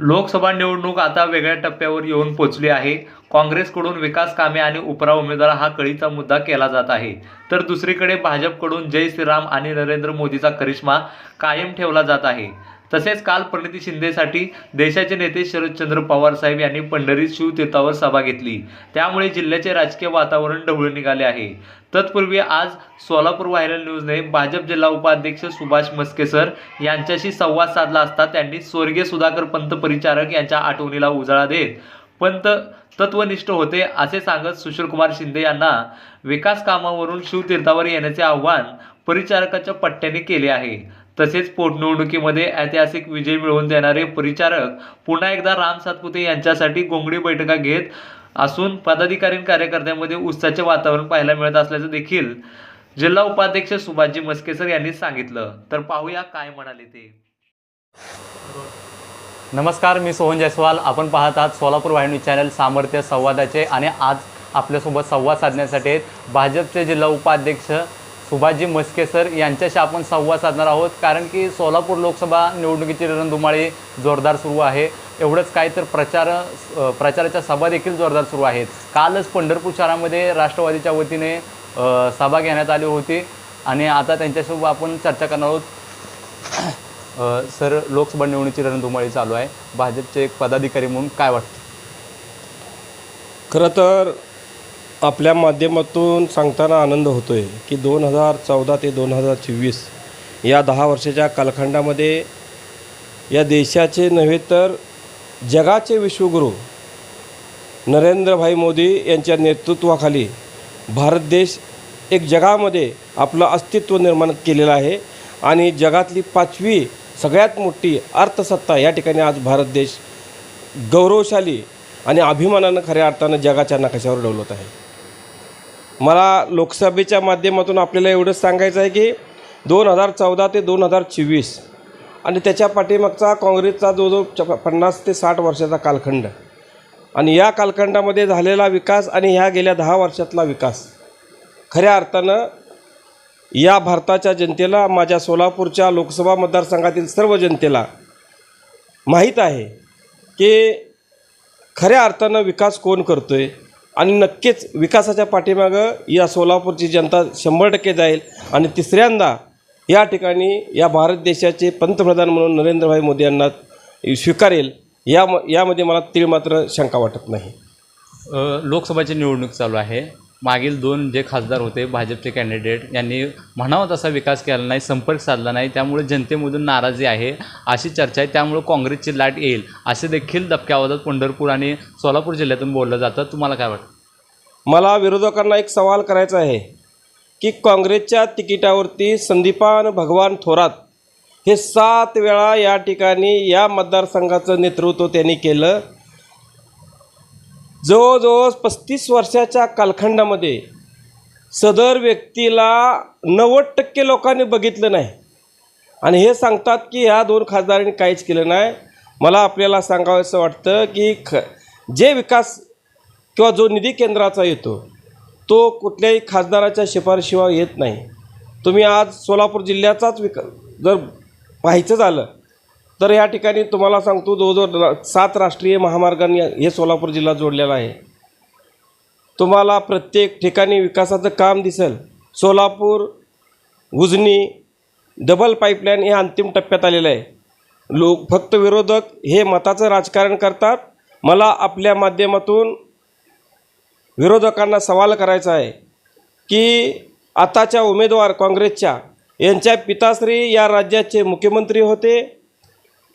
लोकसभा निवडणूक आता वेगळ्या टप्प्यावर येऊन पोचली आहे. काँग्रेसकडून विकास कामे आणि उपरा उमेदवार हा कळीचा मुद्दा केला जात आहे. तर दुसरीकडे भाजपकडून जय श्रीराम आणि नरेंद्र मोदीचा करिश्मा कायम ठेवला जात आहे. तसेच काल प्रणिती शिंदेसाठी देशाचे नेते शरदचंद्र पवार साहेब यांनी पंढरीत शिवतीर्थावर सभा घेतली. त्यामुळे जिल्ह्याचे राजकीय वातावरण ढवळून निघाले आहे. तत्पूर्वी आज सोलापूर व्हायरल न्यूजने भाजप जिल्हा उपाध्यक्ष सुभाष मस्केसर यांच्याशी संवाद साधला असता त्यांनी स्वर्गीय सुधाकर पंत परिचारक यांच्या आठवणीला उजाळा देत पंत तत्वनिष्ठ होते असे सांगत सुशीलकुमार शिंदे यांना विकास कामावरून शिवतीर्थावर येण्याचे आव्हान परिचारकाच्या पट्ट्याने केले आहे. तसेच पोटनिवडणुकीमध्ये ऐतिहासिक विजय मिळवून देणारे परिचारक पुन्हा एकदा राम सातपुते यांच्यासाठी गोंगडी बैठका घेत असून पदाधिकारी कार्यकर्त्यांमध्ये उत्साहाचे वातावरण पाहायला मिळत असल्याचं देखील जिल्हा उपाध्यक्ष सुभाषजी मस्केसर यांनी सांगितलं. तर पाहूया काय म्हणाले ते. नमस्कार मी सोहन जयस्वाल. आपण पाहत आहात सोलापूर वाहिनी चॅनल सामर्थ्य संवादाचे आणि आज आपल्यासोबत संवाद साधण्यासाठी भाजपचे जिल्हा उपाध्यक्ष सुभाषजी मस्के सर यांच्याशी आपण संवाद साधणार आहोत. कारण की सोलापूर लोकसभा निवडणुकीची रणधुमाळी जोरदार सुरू आहे. एवढंच काय तर प्रचार प्रचाराच्या सभा देखील जोरदार सुरू आहेत. कालच पंढरपूर शहरामध्ये राष्ट्रवादीच्या वतीने सभा घेण्यात आली होती. आणि आता त्यांच्यासोबत आपण चर्चा करणार आहोत. सर लोकसभा निवडणुकीची रणधुमाळी चालू आहे. भाजपचे एक पदाधिकारी म्हणून काय वाटतं? खरं तर आपल्या माध्यमातून सांगताना आनंद होतो आहे की दोन हजार चौदा ते दोन हजार चोवीस या दहा वर्षाच्या कालखंडामध्ये या देशाचे नव्हे तर जगाचे विश्वगुरू नरेंद्रभाई मोदी यांच्या नेतृत्वाखाली भारत देश एक जगामध्ये आपलं अस्तित्व निर्माण केलेलं आहे आणि जगातली पाचवी सगळ्यात मोठी अर्थसत्ता या ठिकाणी आज भारत देश गौरवशाली आणि अभिमानानं खऱ्या अर्थानं जगाच्या नकाशावर डवलत आहे. मला लोकसभेच्या माध्यमातून आपल्याला एवढंच सांगायचं आहे की दोन हजार चौदा ते दोन हजार चोवीस आणि त्याच्या पाठीमागचा काँग्रेसचा जो जो च- पन्नास ते साठ वर्षाचा कालखंड आणि या कालखंडामध्ये झालेला विकास आणि ह्या गेल्या दहा वर्षातला विकास. खऱ्या अर्थानं या भारताच्या जनतेला माझ्या सोलापूरच्या लोकसभा मतदारसंघातील सर्व जनतेला माहीत आहे की खऱ्या अर्थानं विकास कोण करतो आहे आणि नक्कीच विकासाच्या पाठीमागं या सोलापूरची जनता शंभर टक्के जाईल आणि तिसऱ्यांदा या ठिकाणी या भारत देशाचे पंतप्रधान म्हणून नरेंद्रभाई मोदी यांना स्वीकारेल. या यामध्ये मला तीळ मात्र शंका वाटत नाही. लोकसभाची निवडणूक चालू आहे. मागील दोन जे खासदार होते भाजपचे कॅन्डिडेट यांनी म्हणावा तसा विकास केला नाही संपर्क साधला नाही त्यामुळे जनतेमधून नाराजी आहे अशी चर्चा आहे. त्यामुळे काँग्रेसची लाट येईल असे देखील दबक्या आवाजात पंढरपूर आणि सोलापूर जिल्ह्यातून बोललं जातं. तुम्हाला काय वाटतं? मला विरोधकांना एक सवाल करायचा आहे की काँग्रेसच्या तिकिटावरती संदीपान भगवान थोरात हे सात वेळा या ठिकाणी या मतदारसंघाचं नेतृत्व त्यांनी केलं. जवळजवळ पस्तीस वर्षाच्या कालखंडामध्ये सदर व्यक्तीला नव्वद टक्के लोकांनी बघितलं नाही. आणि हे सांगतात की ह्या दोन खासदारांनी काहीच केलं नाही. मला आपल्याला सांगावंसं वाटतं की ख जे विकास किंवा जो निधी केंद्राचा येतो तो कुठल्याही खासदाराच्या शिफारशीवर येत नाही. तुम्ही आज सोलापूर जिल्ह्याचाच विका जर पाहायचं झालं तर या ठिकाणी तुम्हाला सांगतो जवळजवळ जवळ सात राष्ट्रीय महामार्गांनी हे सोलापूर जिल्हा जोडलेला आहे. तुम्हाला प्रत्येक ठिकाणी विकासाचं काम दिसेल. सोलापूर उजनी डबल पाईपलाईन हे अंतिम टप्प्यात आलेलं आहे. लोक फक्त विरोधक हे मताचं राजकारण करतात. मला आपल्या माध्यमातून विरोधकांना सवाल करायचा आहे की आताच्या उमेदवार काँग्रेसच्या यांच्या पिताश्री या राज्याचे मुख्यमंत्री होते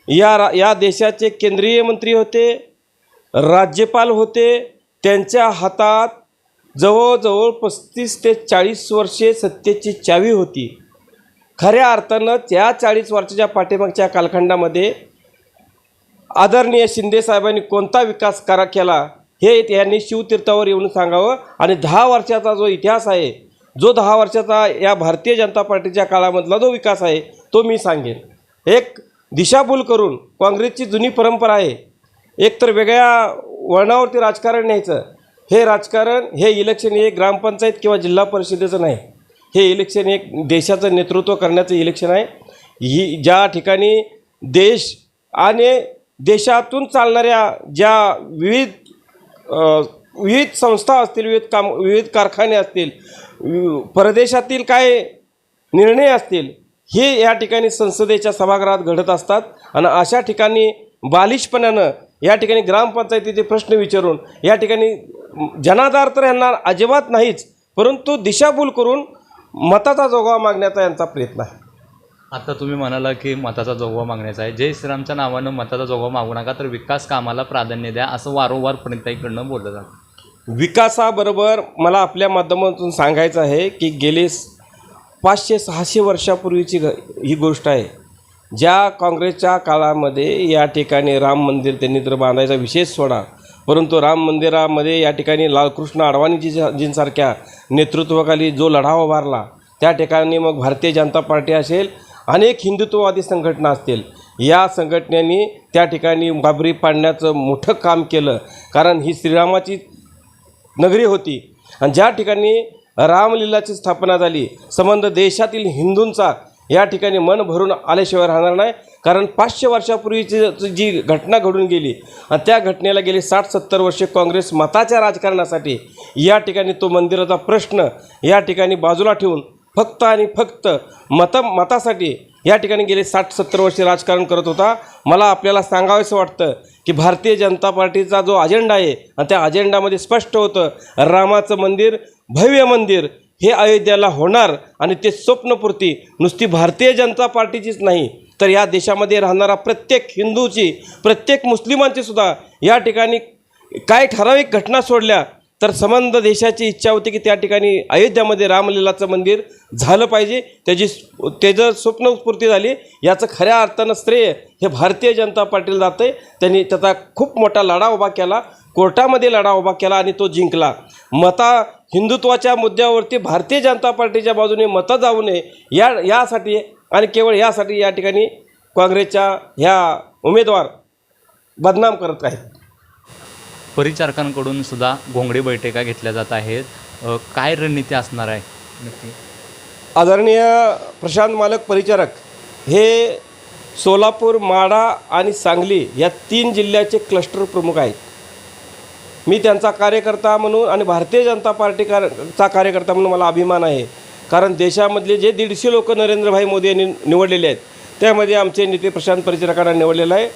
या रा या देशाचे केंद्रीय मंत्री होते राज्यपाल होते त्यांच्या हातात जवळजवळ पस्तीस ते चाळीस वर्षे सत्तेची चावी होती. खऱ्या अर्थानं त्या चाळीस वर्षाच्या पाठीमागच्या कालखंडामध्ये आदरणीय शिंदेसाहेबांनी कोणता विकास करा केला हे यांनी शिवतीर्थावर येऊन सांगावं. आणि दहा वर्षाचा जो इतिहास आहे जो दहा वर्षाचा या भारतीय जनता पार्टीच्या काळामधला जो विकास आहे तो मी सांगेन. एक दिशाभूल करून काँग्रेसची जुनी परंपरा आहे. एकतर वेगळ्या वळणावरती राजकारण न्यायचं. हे राजकारण हे इलेक्शन हे ग्रामपंचायत किंवा जिल्हा परिषदेचं नाही. हे इलेक्शन एक देशाचं नेतृत्व करण्याचं इलेक्शन आहे. ही ज्या ठिकाणी देश आणि देशातून चालणाऱ्या ज्या विविध विविध संस्था असतील विविध काम विविध कारखाने असतील परदेशातील काय निर्णय असतील हे या ठिकाणी संसदेच्या सभागृहात घडत असतात. आणि अशा ठिकाणी बालिशपणानं या ठिकाणी ग्रामपंचायतीचे प्रश्न विचारून या ठिकाणी जनाधार तर यांना अजिबात नाहीच परंतु दिशाभूल करून मताचा जोगावा मागण्याचा यांचा प्रयत्न आहे. आता तुम्ही म्हणाला की मताचा जोगवा मागण्याचा आहे. जय श्रीरामच्या नावानं मताचा जोगवा मागू नका तर विकास कामाला प्राधान्य द्या असं वारंवार प्रणिताईकडनं बोललं जातं. विकासाबरोबर मला आपल्या माध्यमातून सांगायचं आहे की गेले पाचशे सहाशे वर्षापूर्वीची घ ही गोष्ट आहे. ज्या काँग्रेसच्या काळामध्ये या ठिकाणी राम मंदिर त्यांनी तर बांधायचा विशेष सोडा परंतु राम मंदिरामध्ये या ठिकाणी लालकृष्ण अडवाणीजी जींसारख्या नेतृत्वाखाली जो लढा उभारला त्या ठिकाणी मग भारतीय जनता पार्टी असेल अनेक हिंदुत्ववादी संघटना असतील या संघटनेनी त्या ठिकाणी बाबरी पाडण्याचं मोठं काम केलं. कारण ही श्रीरामाची नगरी होती. आणि ज्या ठिकाणी रामलीलाची स्थापना झाली. संबंध देशातील हिंदूंचा या ठिकाणी मन भरून आल्याशिवाय राहणार नाही. कारण पाचशे वर्षापूर्वीची जी घटना घडून गेली आणि त्या घटनेला गेली साठ सत्तर वर्षे काँग्रेस मताच्या राजकारणासाठी. या ठिकाणी तो मंदिराचा प्रश्न या ठिकाणी बाजूला ठेवून फक्त आणि फक्त मत मतासाठी या ठिकाणी गेले साठ सत्तर वर्षे राजकारण करत होता. मला आपल्याला सांगावंसं वाटतं की भारतीय जनता पार्टीचा जो अजेंडा आहे आणि त्या अजेंडामध्ये स्पष्ट होतं रामाचं मंदिर भव्य मंदिर हे अयोध्याला होणार आणि ते स्वप्नपूर्ती. नुसती भारतीय जनता पार्टीचीच नाही तर या देशामध्ये राहणारा प्रत्येक हिंदूची प्रत्येक मुस्लिमांची सुद्धा या ठिकाणी काय ठराविक घटना सोडल्या तर संबंध देशाची इच्छा होती की त्या ठिकाणी अयोध्यामध्ये रामलीलाचं मंदिर झालं पाहिजे. त्याची त्याचं स्वप्नस्फूर्ती झाली. याचं खऱ्या अर्थानं श्रेय हे भारतीय जनता पार्टीला जातं आहे त्यांनी त्याचा खूप मोठा लढा उभा केला. कोर्टामध्ये लढा उभा केला आणि तो जिंकला. मता हिंदुत्वाच्या मुद्द्यावरती भारतीय जनता पार्टीच्या बाजूने मतं जाऊ नये. या यासाठी आणि केवळ यासाठी या ठिकाणी काँग्रेसच्या ह्या उमेदवार बदनाम करत आहेत. परिचारकांकडून सुद्धा घोंगडी बैठका घेतल्या जात आहेत. काय रणनीती असणार आहे? नक्की. आदरणीय प्रशांत मालक परिचारक हे सोलापूर माढा आणि सांगली या तीन जिल्ह्याचे क्लस्टर प्रमुख आहेत. मी त्यांचा कार्यकर्ता म्हणून आणि भारतीय जनता पार्टी कार चा कार्यकर्ता म्हणून मला अभिमान आहे. कारण देशामधले जे दीडशे लोक नरेंद्रभाई मोदी यांनी निवडलेले आहेत त्यामध्ये आमचे नेते प्रशांत परिचारकांना निवडलेलं आहे.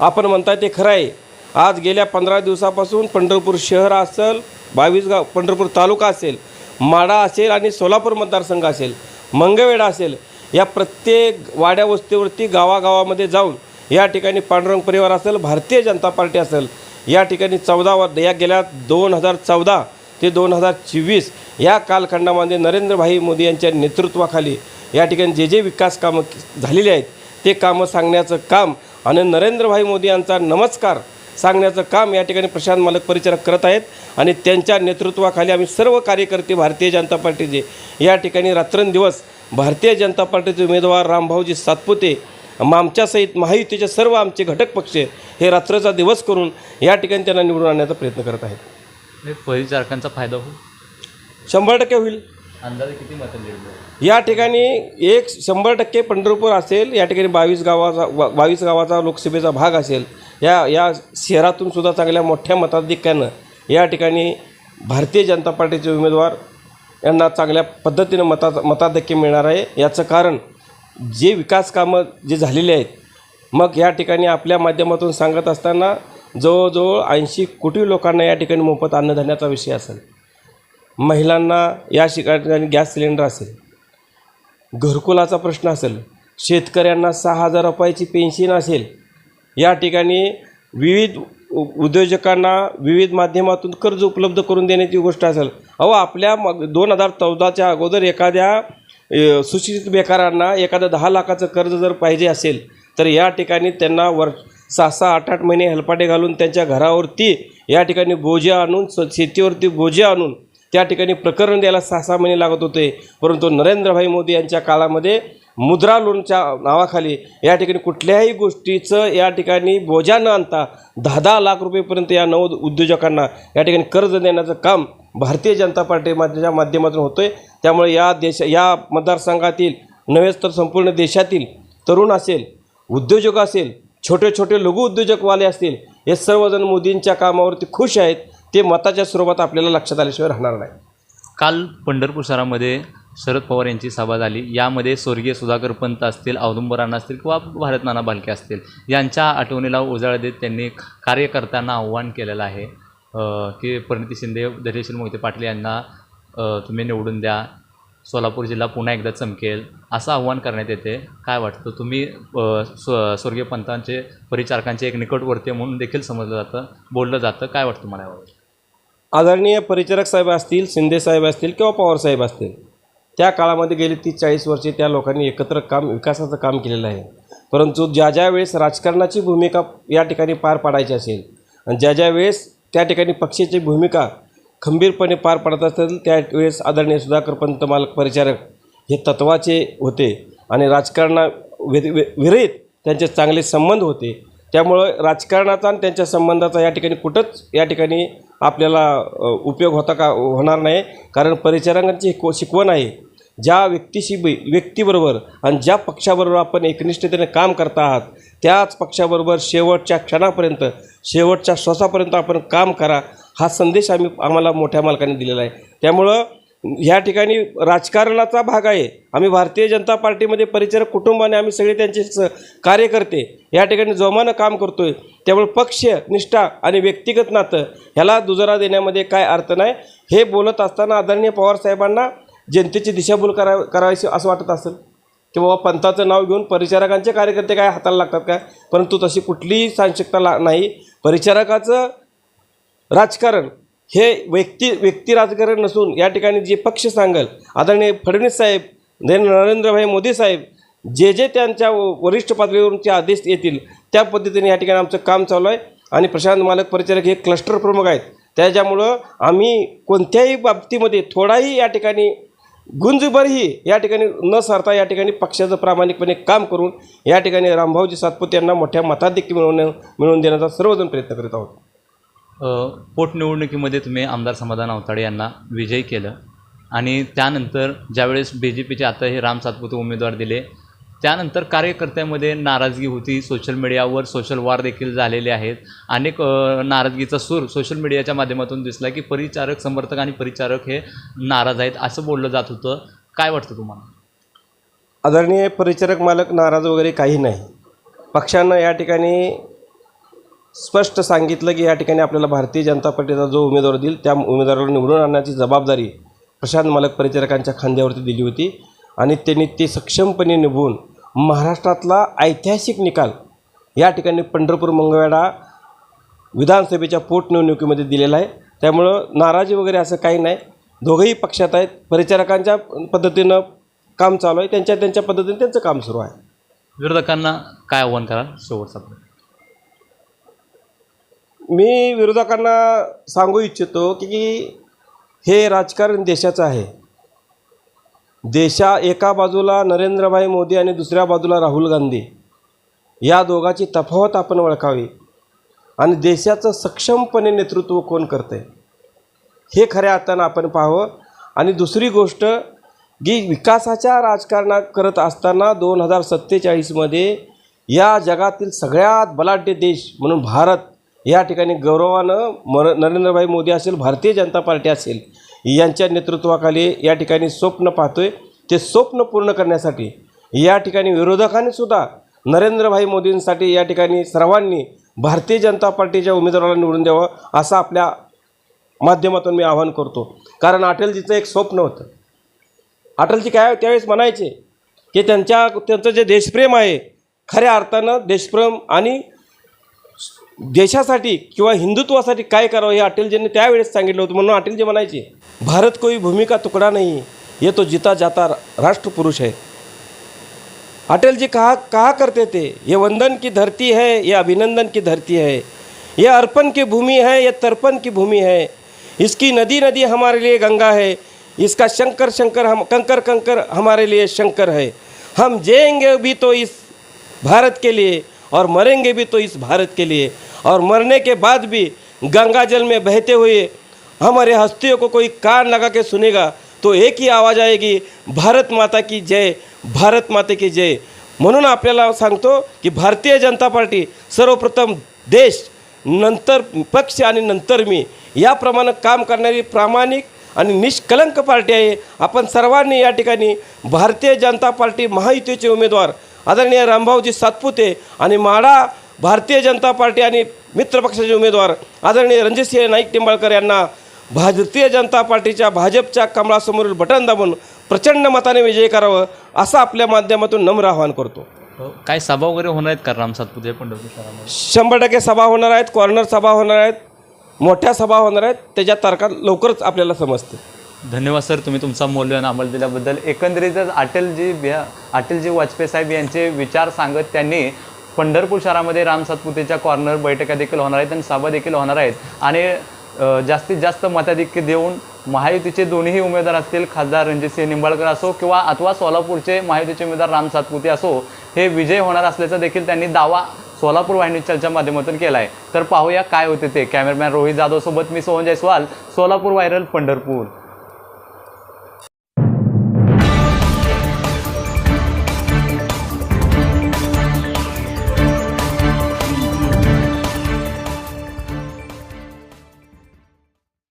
आपण म्हणताय ते खरं आहे. आज गेल्या पंधरा दिवसापासून पंढरपूर शहर असेल बावीस गाव पंढरपूर तालुका असेल माडा असेल आणि सोलापूर मतदारसंघ असेल मंगवेडा असेल या प्रत्येक वाड्या वस्तीवरती गावागावामध्ये जाऊन या ठिकाणी पांडुरंग परिवार असेल भारतीय जनता पार्टी असेल या ठिकाणी चौदा वर या गेल्या दोन हजार चौदा ते दोन हजार चोवीस या कालखंडामध्ये नरेंद्रभाई मोदी यांच्या नेतृत्वाखाली या ठिकाणी जे जे विकास कामं झालेली आहेत ते कामं सांगण्याचं काम आणि नरेंद्रभाई मोदी यांचा नमस्कार सांगण्याचं काम या ठिकाणी प्रशांत मालक परिचारक करत आहेत आणि त्यांच्या नेतृत्वाखाली आम्ही सर्व कार्यकर्ते भारतीय जनता पार्टीचे या ठिकाणी रात्रंदिवस भारतीय जनता पार्टीचे उमेदवार रामभाऊजी सातपुते आमच्यासहित महायुतीचे सर्व आमचे घटक पक्ष हे रात्रचा दिवस करून या ठिकाणी त्यांना निवडून आणण्याचा प्रयत्न करत आहेत. परिचारकांचा फायदा होईल. शंभर टक्के होईल. अंदाजे किती मतं या ठिकाणी एक शंभर टक्के पंढरपूर असेल या ठिकाणी बावीस गावाचा वा- बावीस गावाचा लोकसभेचा भाग असेल या या शहरातून सुद्धा चांगल्या मोठ्या मताधिक्यानं या ठिकाणी भारतीय जनता पार्टीचे उमेदवार यांना चांगल्या पद्धतीनं मता मताधिक्य मिळणार आहे. याचं कारण जे विकास कामं जे झालेले आहेत मग या ठिकाणी आपल्या माध्यमातून सांगत असताना जवळजवळ ऐंशी कोटी लोकांना या ठिकाणी मोफत अन्नधान्याचा विषय असेल. महिलांना या ठिकाणी गॅस सिलेंडर असेल घरकुलाचा प्रश्न असेल शेतकऱ्यांना सहा हजार रुपयाची पेन्शन असेल या ठिकाणी विविध उ- उद्योजकांना विविध माध्यमातून कर्ज उपलब्ध करून देण्याची गोष्ट असेल. अहो आपल्या मग दोन हजार चौदाच्या अगोदर एखाद्या सुशिक्षित बेकारांना एखादं दहा लाखाचं कर्ज जर पाहिजे असेल तर या ठिकाणी त्यांना वर सहा सहा आठ आठ महिने हेलपाटे घालून त्यांच्या घरावरती या ठिकाणी बोजे आणून स- शेतीवरती बोजे आणून त्या ठिकाणी प्रकरण द्यायला सहा सहा महिने लागत होते. परंतु नरेंद्रभाई मोदी यांच्या काळामध्ये मुद्रा लोनच्या नावाखाली या ठिकाणी कुठल्याही गोष्टीचं या ठिकाणी बोजा न आणता दहा दहा लाख रुपयेपर्यंत या नव उद्योजकांना या ठिकाणी कर्ज देण्याचं काम भारतीय जनता पार्टीच्या माध्यमातून होतं आहे त्यामुळे या देश या मतदारसंघातील नव्हेच तर संपूर्ण देशातील तरुण असेल उद्योजक असेल छोटे छोटे लघु उद्योजकवाले असतील हे सर्वजण मोदींच्या कामावरती खुश आहेत. ते मताच्या स्वरूपात आपल्याला लक्षात आल्याशिवाय राहणार नाही. काल पंढरपूर शहरामध्ये शरद पवार यांची सभा झाली. यामध्ये स्वर्गीय सुधाकर पंत असतील औदुंबर असतील किंवा भारत नाना बालके असतील यांच्या आठवणीला उजाळा देत त्यांनी कार्यकर्त्यांना आव्हान केलेलं आहे. की परिणिती शिंदे धैर्यशील मोहिते पाटील यांना तुम्ही निवडून द्या. सोलापूर जिल्हा पुन्हा एकदा चमकेल. असं आव्हान करण्यात येते. काय वाटतं? तुम्ही स्व स्वर्गीय पंतांचे परिचारकांचे एक निकटवर्तीय म्हणून देखील समजलं जातं बोललं जातं. काय वाटतं मला यावर? आदरणीय परिचारक साहेब असतील शिंदे साहेब असतील किंवा पवार साहेब असतील त्या काळामध्ये गेली तीस चाळीस वर्षे त्या लोकांनी एकत्र काम विकासाचं काम केलेलं आहे. परंतु ज्या ज्या वेळेस राजकारणाची भूमिका या ठिकाणी पार पाडायची असेल आणि ज्या ज्या वेळेस त्या ठिकाणी पक्षाची भूमिका खंबीरपणे पार पाडत असेल त्यावेळेस आदरणीय सुधाकर पंत मालक परिचारक हे तत्वाचे होते आणि राजकारणा विर- वि- विरहित त्यांचे चांगले संबंध होते. त्यामुळं राजकारणाचा आणि त्यांच्या संबंधाचा या ठिकाणी कुठंच या ठिकाणी आपल्याला उपयोग होता का होणार नाही. कारण परिचारकांची को शिकवण आहे. ज्या व्यक्तीशी बी व्यक्तीबरोबर आणि ज्या पक्षाबरोबर आपण एकनिष्ठतेने काम करता आहात त्याच पक्षाबरोबर शेवटच्या क्षणापर्यंत शेवटच्या श्वासापर्यंत आपण काम करा हा संदेश आम्ही आम्हाला मोठ्या मालकाने दिलेला आहे. त्यामुळं ह्या ठिकाणी राजकारणाचा भाग आहे. आम्ही भारतीय जनता पार्टीमध्ये परिचारक कुटुंबाने आम्ही सगळे त्यांचे स कार्यकर्ते या ठिकाणी जोमानं काम करतोय. त्यामुळे पक्ष निष्ठा आणि व्यक्तिगत नातं ह्याला दुजरा देण्यामध्ये काय अर्थ नाही. हे बोलत असताना आदरणीय पवार साहेबांना जनतेची दिशाभूल करा करायची असं वाटत असेल. की बाबा पंथाचं नाव घेऊन परिचारकांचे कार्यकर्ते काय हाताला लागतात काय? परंतु तशी कुठलीही सांशकता ला नाही. परिचारकाचं राजकारण हे व्यक्ती व्यक्ती राजकारण नसून या ठिकाणी जे पक्ष सांगल आदरणीय फडणवीस साहेब नरेंद्रभाई मोदी साहेब जे जे त्यांच्या वरिष्ठ पातळीवरूनचे आदेश येतील त्या पद्धतीने या ठिकाणी आमचं काम चालू आहे. आणि प्रशांत मालक परिचारक हे क्लस्टर प्रमुख आहेत. त्याच्यामुळं आम्ही कोणत्याही बाबतीमध्ये थोडाही या ठिकाणी गुंजभरही या ठिकाणी न सरता या ठिकाणी पक्षाचं प्रामाणिकपणे काम करून या ठिकाणी रामभाऊजी सातपुते यांना मोठ्या मताधिक्य मिळवण्या मिळवून देण्याचा सर्वजण प्रयत्न करीत आहोत. पोटनिवडणुकीमध्ये तुम्ही आमदार समाधान अवताडे यांना विजयी केलं. आणि त्यानंतर ज्यावेळेस बी जे पीचे आता हे राम सातपुते उमेदवार दिले त्यानंतर कार्यकर्त्यामध्ये नाराजगी होती. सोशल मीडियावर सोशल वार देखील झालेले आहेत. अनेक नाराजगीचा सूर सोशल मीडियाच्या माध्यमातून दिसला की परिचारक समर्थक आणि परिचारक हे नाराज आहेत असं बोललं जात होतं. काय वाटतं तुम्हाला? आदरणीय परिचारक मालक नाराज वगैरे काही नाही. पक्षानं या ठिकाणी स्पष्ट सांगितलं की या ठिकाणी आपल्याला भारतीय जनता पार्टीचा जो उमेदवार देईल त्या उमेदवाराला निवडून आणण्याची जबाबदारी प्रशांत मालक परिचारकांच्या खांद्यावरती दिली होती. आणि त्यांनी ते सक्षमपणे निभवून महाराष्ट्रातला ऐतिहासिक निकाल या ठिकाणी पंढरपूर मंगळवेढा विधानसभेच्या पोटनिवडणुकीमध्ये दिलेला आहे. त्यामुळं नाराजी वगैरे असं काही नाही. दोघंही पक्षात आहेत. परिचारकांच्या पद्धतीनं काम चालू आहे. त्यांच्या त्यांच्या पद्धतीने त्यांचं काम सुरू आहे. विरोधकांना काय आव्हान कराल शेवटचा प्रश्न. मी विरोधकांना सांगू इच्छितो की हे राजकारण देशाचं आहे. देशा एका बाजूला नरेंद्रभाई मोदी आणि दुसऱ्या बाजूला राहुल गांधी. या दोघाची तफावत आपण ओळखावी. आणि देशाचं सक्षमपणे नेतृत्व कोण करतं आहे हे खऱ्या अर्थानं आपण पाहावं. आणि दुसरी गोष्ट की विकासाच्या राजकारणात करत असताना दोन हजार सत्तेचाळीसमध्ये या जगातील सगळ्यात बलाढ्य देश म्हणून भारत या ठिकाणी गौरवानं मर नरेंद्रभाई मोदी असेल भारतीय जनता पार्टी असेल यांच्या नेतृत्वाखाली या ठिकाणी स्वप्न पाहतोय. ते स्वप्न पूर्ण करण्यासाठी या ठिकाणी विरोधकांनी सुद्धा नरेंद्रभाई मोदींसाठी या ठिकाणी सर्वांनी भारतीय जनता पार्टीच्या उमेदवाराला निवडून द्यावं असं आपल्या माध्यमातून मी आवाहन करतो. कारण अटलजीचं एक स्वप्न होतं. अटलजी काय त्यावेळेस म्हणायचे की त्यांच्या त्यांचं जे देशप्रेम आहे खऱ्या अर्थानं देशप्रेम आणि देशासाठी किंवा हिंदुत्वासाठी काय करावं हे अटलजींनी त्यावेळेस सांगितलं होतं म्हणून अटलजी म्हणायचे भारत कोई भूमिका तुकडा नहीं ये तो जीता जाता राष्ट्रपुरुष है. अटल जी कहा कहा करते थे ये वंदन की धरती है ये अभिनंदन की धरती है ये अर्पण की भूमि है ये तर्पण की भूमि है इसकी नदी नदी हमारे लिए गंगा है इसका शंकर शंकर हम कंकर कंकर हमारे लिए शंकर है हम जिएंगे भी तो इस भारत के लिए और मरेंगे भी तो इस भारत के लिए। और मरने के बाद भी गंगा जल में बहते हुए हमारे हस्तियों को कोई कान लगा के सुनेगा तो एक ही आवाज़ आएगी भारत माता की जय भारत माता की जय। म्हणून आपल्याला सांगतो की भारतीय जनता पार्टी सर्वप्रथम देश नंतर पक्ष आणि नंतर मी याप्रमाणे काम करणारी प्रामाणिक आणि निष्कलंक पार्टी आहे. आपण सर्वांनी या ठिकाणी भारतीय जनता पार्टी महायुतीचे उमेदवार आदरणीय रामभाऊजी सातपुते आणि माडा भारतीय जनता पार्टी आणि मित्रपक्षाचे उमेदवार आदरणीय रणजितसिंह नाईक निंबाळकर यांना भारतीय जनता पार्टीच्या भाजपच्या कमळासमोरील बटन दाबून प्रचंड मताने विजय करावं असं आपल्या माध्यमातून नम्र आवाहन करतो. काय सभा वगैरे होणार आहेत का राम सातपुते पंढरपूर शंभर टक्के सभा होणार आहेत कॉर्नर सभा होणार आहेत मोठ्या सभा होणार आहेत त्याच्या तारखा लवकरच आपल्याला समजते धन्यवाद सर. तुम्ही तुमचा मौल्यवान अमल दिल्याबद्दल. एकंदरीतच अटलजी बिहा अटलजी वाजपेयी साहेब यांचे विचार सांगत त्यांनी पंढरपूर शहरामध्ये राम सातपुतेच्या कॉर्नर बैठका देखील होणार आहेत आणि सभा देखील होणार आहेत. आणि जास्तीत जास्त मताधिक्य देऊन महायुतीचे दोन्हीही उमेदवार असतील खासदार रणजितसिंह निंबाळकर असो किंवा अथवा सोलापूरचे महायुतीचे उमेदवार राम सातपुते असो हे विजय होणार असल्याचा देखील त्यांनी दावा सोलापूर वाहिनी चर्चा माध्यमातून केला आहे तर पाहूया काय होते ते. कॅमेरामॅन रोहित जाधवसोबत मी सोहन जयस्वाल सोलापूर व्हायरल पंढरपूर.